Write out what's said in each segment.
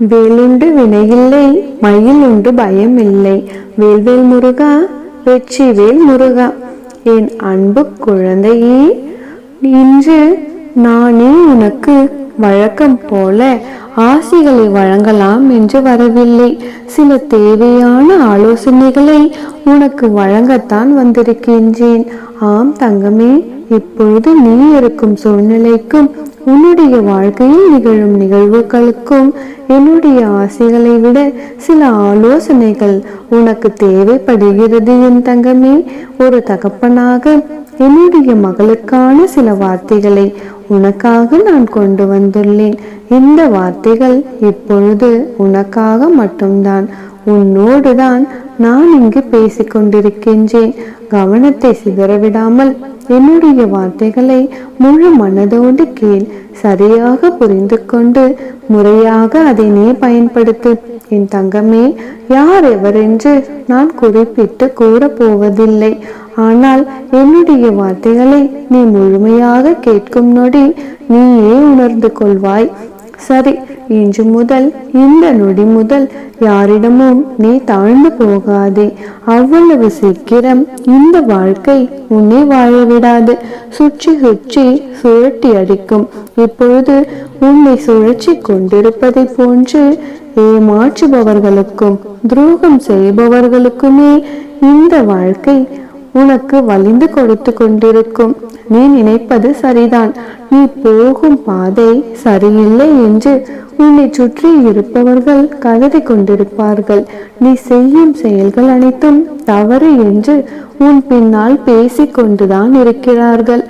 வேலுண்டு வினையில்லை மயில் உண்டு பயம் இல்லை வேல்வேல் முருகா வெற்றி வேல் முருகா. என் அன்பு குழந்தையே இன்று நானே உனக்கு வழக்கம் போல ஆசிகளை வழங்கலாம் என்று வரவில்லை. சில தேவையான ஆலோசனைகளை உனக்கு வழங்கத்தான் வந்திருக்கின்றேன். ஆம் தங்கமே இப்பொழுது நீ இருக்கும் சூழ்நிலைக்கும் உன்னுடைய வாழ்க்கையில் நிகழும் நிகழ்வுகளுக்கும் என்னுடைய ஆசைகளை விட சில ஆலோசனைகள் உனக்கு தேவைப்படுகிறது என் தங்கமே. ஒரு தகப்பனாக என்னுடைய மகளுக்கான சில வார்த்தைகளை உனக்காக நான் கொண்டு வந்துள்ளேன். இந்த வார்த்தைகள் இப்பொழுது உனக்காக மட்டும்தான். உன்னோடுதான் நான் இங்கு பேசிக்கொண்டிருக்கின்றேன். கவனத்தை சிதறவிடாமல் என்னுடைய வார்த்தைகளை முழு மனதோடு கேள். சரியாக புரிந்து கொண்டு முறையாக அதை நீ பயன்படுத்து. என் தங்கமே யார் எவரென்று நான் குறிப்பிட்டு கூறப் போவதில்லை ஆனால் என்னுடைய வார்த்தைகளை நீ முழுமையாக கேட்கும் நொடி நீயே உணர்ந்து கொள்வாய். சரி இன்று முதல் இந்த நொடி முதல் யாரிடமும் நீ தாழ்ந்து போகாதே. அவ்வளவு சீக்கிரம் இந்த வாழ்க்கை உன்னை வாழ விடாது. சுற்றி சுற்றி சுழட்டி அடிக்கும். இப்பொழுது உன்னை சுழற்றி கொண்டிருப்பதை போன்று ஏமாற்றுபவர்களுக்கும் துரோகம் செய்பவர்களுக்குமே இந்த வாழ்க்கை உனக்கு வலிந்து கொடுத்து கொண்டிருக்கும். நீ நினைப்பது சரிதான். நீ போகும் பாதை சரியில்லை என்று உன்னை சுற்றி இருப்பவர்கள் கதறி கொண்டிருப்பார்கள். நீ செய்யும் செயல்கள் அனைத்தும் தவறு என்று உன் பின்னால் பேசிக்கொண்டுதான் இருக்கிறார்கள்.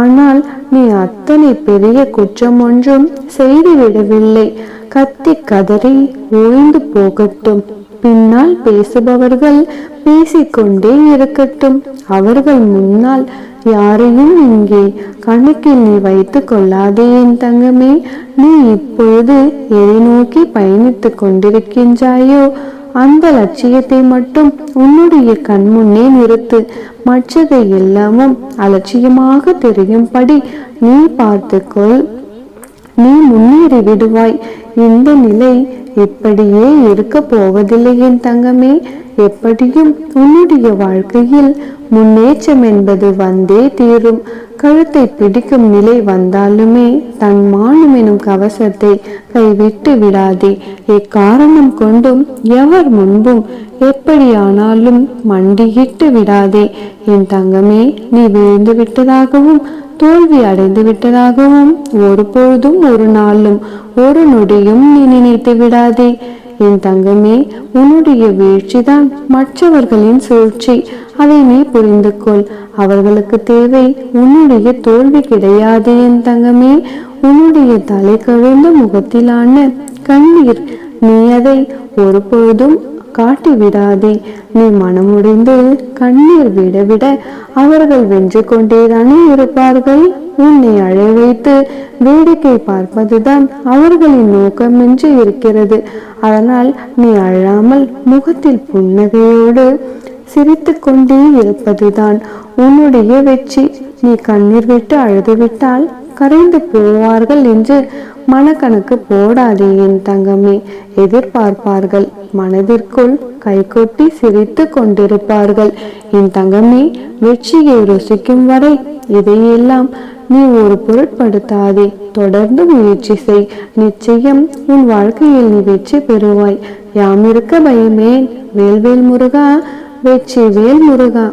ஆனால் நீ அத்தனை பெரிய குற்றம் ஒன்றும் செய்துவிடவில்லை. கத்தி கதறி ஓய்ந்து போகட்டும். பின்னால் பேசுபவர்கள் பேசிக்கொண்டே இருக்கட்டும். அவர்கள் முன்னால் யாரையும் இங்கே கணக்கில் நீ வைத்துக் கொள்ளாதே என் தங்கமே. நீ இப்பொழுது எதை நோக்கி பயணித்துக் கொண்டிருக்கின்றாயோ அந்த லட்சியத்தை மட்டும் உன்னுடைய கண் முன்னே நிறுத்து. மற்றதை எல்லாமும் அலட்சியமாக தெரியும்படி நீ பார்த்துக்கொள். ஏறி விடுவாய். இந்த நிலை இப்படியே இருக்க போவதில்லை என் தங்கமே. எப்படியும் உன்னுடைய வாழ்க்கையில் முன்னேற்றம் என்பது வந்தே தீரும். கழுத்தை பிடிக்கும் நிலை வந்தாலுமே தன் மானம் எனும் கவசத்தை கைவிட்டு விடாதே. எக்காரணம் கொண்டும் எவர் முன்பும் எப்படியானாலும் மண்டியிட்டு விடாதே. என் தங்கமே நீ விழுந்து விட்டதாகவும் தோல்வி அடைந்து விட்டதாகவும் ஒருபொழுதும் ஒரு நாளும் ஒரு நொடியும் நீ நினைத்து விடாதே. என் தங்கமே உன்னுடைய வீழ்ச்சிதான் மற்றவர்களின் சூழ்ச்சி. அதை நீ புரிந்து கொள் அவர்களுக்கு தேவை உன்னுடைய தோல்வி கிடையாது என் தங்கமே. உன்னுடைய தலை கவிழ்ந்த முகத்திலான கண்ணீர் நீ அதை ஒருபொழுதும் காட்டி விடாதே நீ மனமுடைந்து கண்ணீர் விட விட அவர்கள் வென்று கொண்டேதானே இருப்பார்கள். உன்னை அழை வைத்து வேடிக்கை பார்ப்பதுதான் அவர்களின் நோக்கமென்று இருக்கிறது. அதனால் நீ அழாமல் முகத்தில் புன்னகையோடு சிரித்து கொண்டே இருப்பதுதான் உன்னுடைய வெற்றி நீ கண்ணீர் விட்டு அழுதுவிட்டால் கரைந்து போவார்கள் என்று மனக்கணக்கு போடாதே என் தங்கமே எதிர்பார்ப்பார்கள். மனதிற்குள் கைகொட்டி சிரித்து கொண்டிருப்பார்கள். என் தங்கமே வெற்றியை ருசிக்கும் வரை இதையெல்லாம் நீ ஒரு பொருட்படுத்தாதே. தொடர்ந்து முயற்சி செய். நிச்சயம் உன் வாழ்க்கையில் நீ வெற்றி பெறுவாய். யாமிருக்க பயமேன் வேல்வேல் முருகா வெற்றி வேல் முருகா.